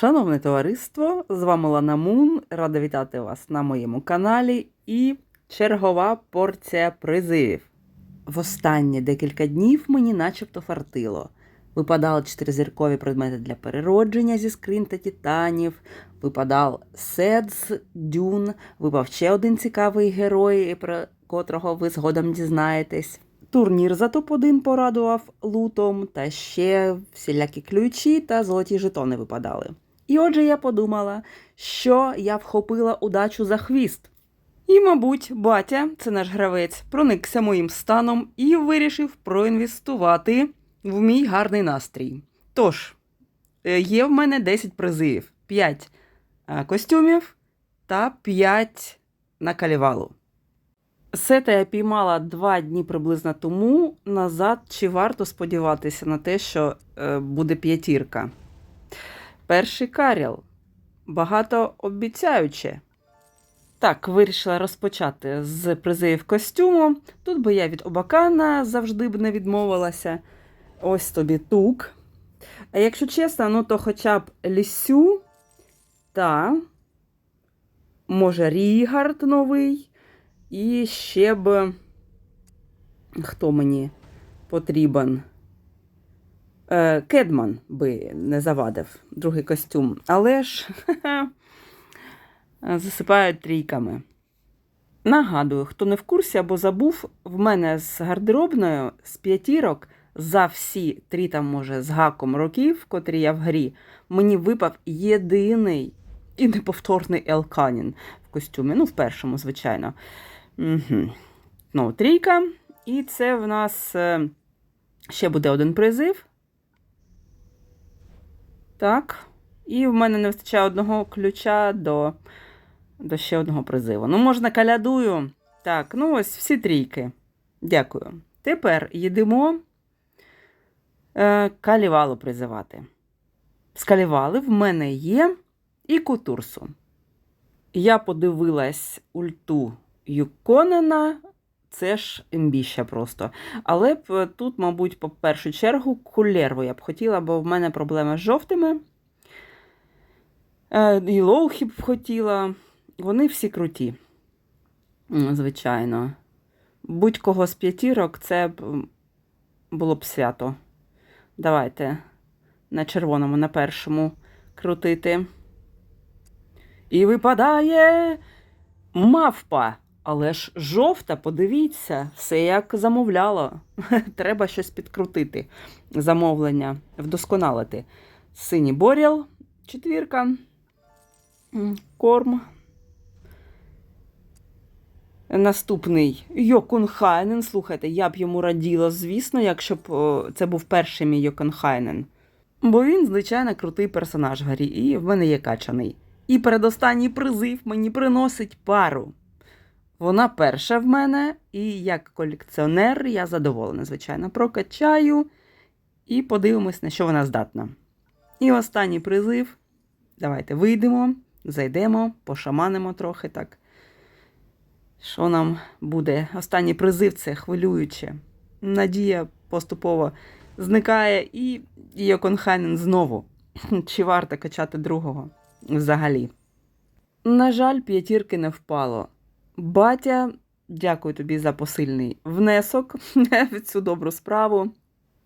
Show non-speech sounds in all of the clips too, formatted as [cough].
Шановне товариство, з вами Лана Мун. Рада вітати вас на моєму каналі і чергова порція призивів. В останні декілька днів мені начебто фартило. Випадали чотиризіркові предмети для переродження зі скрин та титанів, випадав сет дюн, випав ще один цікавий герой, про котрого ви згодом дізнаєтесь. Турнір за топ-1 порадував лутом, та ще всілякі ключі та золоті жетони випадали. І отже я подумала, що я вхопила удачу за хвіст. І, мабуть, батя, це наш гравець, проникся моїм станом і вирішив проінвестувати в мій гарний настрій. Тож, е, є в мене 10 призивів, 5 е, костюмів та 5 на калівалу. Сета я піймала два дні приблизно тому назад. Чи варто сподіватися на те, що е, буде п'ятірка? Перший Каріл. Багато обіцяюче. Так, вирішила розпочати з призивів костюму. Тут би я від Обакана завжди б не відмовилася. Ось тобі тук. А якщо чесно, ну то хоча б Лісю та може Рігард новий. І ще б. Хто мені потрібен? Е, Кедман би не завадив другий костюм. Але ж [laughs] засипають трійками. Нагадую, хто не в курсі або забув, в мене з гардеробною з п'ятірок за всі три там, може, з гаком років, котрі я в грі, мені випав єдиний і неповторний Елканін в костюмі. Ну, в першому, звичайно. Угу. Ну, трійка. І це в нас е, ще буде один призив. Так. І в мене не вистачає одного ключа до, до ще одного призиву. Ну, можна калядую. Так, ну ось всі трійки. Дякую. Тепер їдемо е, калівалу призивати. З калівали в мене є і кутурсу. Я подивилась ульту Юконена, це ж імбіща просто. Але б е, тут, мабуть, по першу чергу кулерву я б хотіла, бо в мене проблеми з жовтими. Е, І лоухі б хотіла. Вони всі круті. Звичайно. Будь-кого з п'ятірок це б було б свято. Давайте на червоному, на першому крутити. І випадає мавпа. Але ж жовта, подивіться, все як замовляло. [laughs] Треба щось підкрутити. Замовлення, вдосконалити. Синій боріл, четвірка, корм. Наступний Йокунхайнен. Слухайте, я б йому раділа, звісно, якщо б це був перший мій Йокунхайнен. Бо він, звичайно, крутий персонаж грі, і в мене є качаний. І передостанній призив мені приносить пару. Вона перша в мене, і як колекціонер я задоволена, звичайно, прокачаю і подивимось, на що вона здатна. І останній призив. Давайте вийдемо, зайдемо, пошаманимо трохи так. Що нам буде? Останній призив це хвилююче. Надія поступово зникає, і Йоконхайнен знову. Чи варто качати другого взагалі? На жаль, п'ятірки не впало. Батя, дякую тобі за посильний внесок [laughs] в цю добру справу.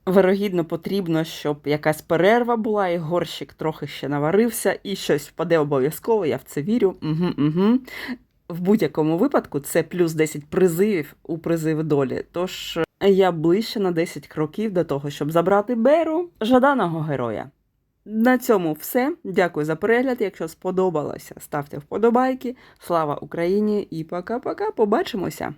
Вирогідно, потрібно, щоб якась перерва була, і горщик трохи ще наварився, і щось впаде обов'язково, я в це вірю. Угу, угу. В будь-якому випадку це плюс 10 призивів у призив долі. Тож я ближче на 10 кроків до того, щоб забрати Беру, жаданого героя. На цьому все. Дякую за перегляд. Якщо сподобалося, ставте вподобайки. Слава Україні і пока-пока. Побачимося!